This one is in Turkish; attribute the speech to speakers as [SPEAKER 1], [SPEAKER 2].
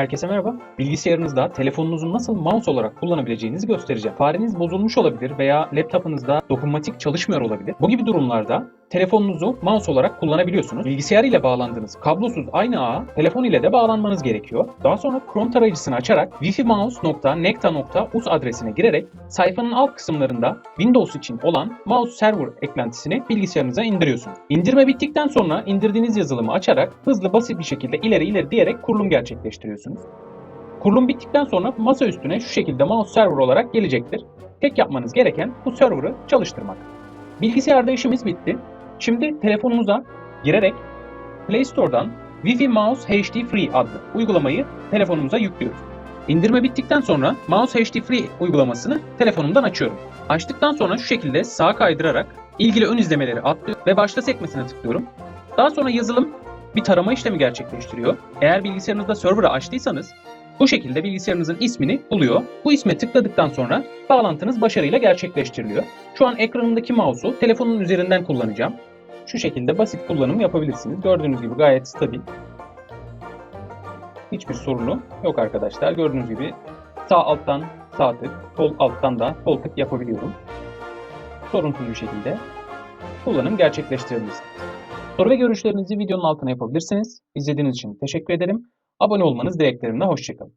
[SPEAKER 1] Herkese merhaba. Bilgisayarınızda telefonunuzu nasıl mouse olarak kullanabileceğinizi göstereceğim. Fareniz bozulmuş olabilir veya laptopunuzda dokunmatik çalışmıyor olabilir. Bu gibi durumlarda telefonunuzu mouse olarak kullanabiliyorsunuz. Bilgisayar ile bağlandığınız kablosuz aynı ağa telefon ile de bağlanmanız gerekiyor. Daha sonra Chrome tarayıcısını açarak wifimouse.necta.us adresine girerek sayfanın alt kısımlarında Windows için olan mouse server eklentisini bilgisayarınıza indiriyorsunuz. İndirme bittikten sonra indirdiğiniz yazılımı açarak hızlı basit bir şekilde ileri ileri diyerek kurulum gerçekleştiriyorsunuz. Kurulum bittikten sonra masa üstüne şu şekilde mouse server olarak gelecektir. Tek yapmanız gereken bu server'ı çalıştırmak. Bilgisayarda işimiz bitti. Şimdi telefonumuza girerek Play Store'dan Wi-Fi Mouse HD Free adlı uygulamayı telefonumuza yüklüyoruz. İndirme bittikten sonra Mouse HD Free uygulamasını telefonumdan açıyorum. Açtıktan sonra şu şekilde sağa kaydırarak ilgili ön izlemeleri atlıyorum ve başta sekmesine tıklıyorum. Daha sonra yazılım bir tarama işlemi gerçekleştiriyor. Eğer bilgisayarınızda server'ı açtıysanız bu şekilde bilgisayarınızın ismini buluyor. Bu isme tıkladıktan sonra bağlantınız başarıyla gerçekleştiriliyor. Şu an ekranımdaki mouse'u telefonun üzerinden kullanacağım. Şu şekilde basit kullanım yapabilirsiniz. Gördüğünüz gibi gayet stabil. Hiçbir sorunu yok arkadaşlar. Gördüğünüz gibi sağ alttan sağ tık, sol alttan da sol tık yapabiliyorum. Sorunsuz bir şekilde kullanım gerçekleştirebilirsiniz. Soru ve görüşlerinizi videonun altına yapabilirsiniz. İzlediğiniz için teşekkür ederim. Abone olmanız dileklerimle hoşçakalın.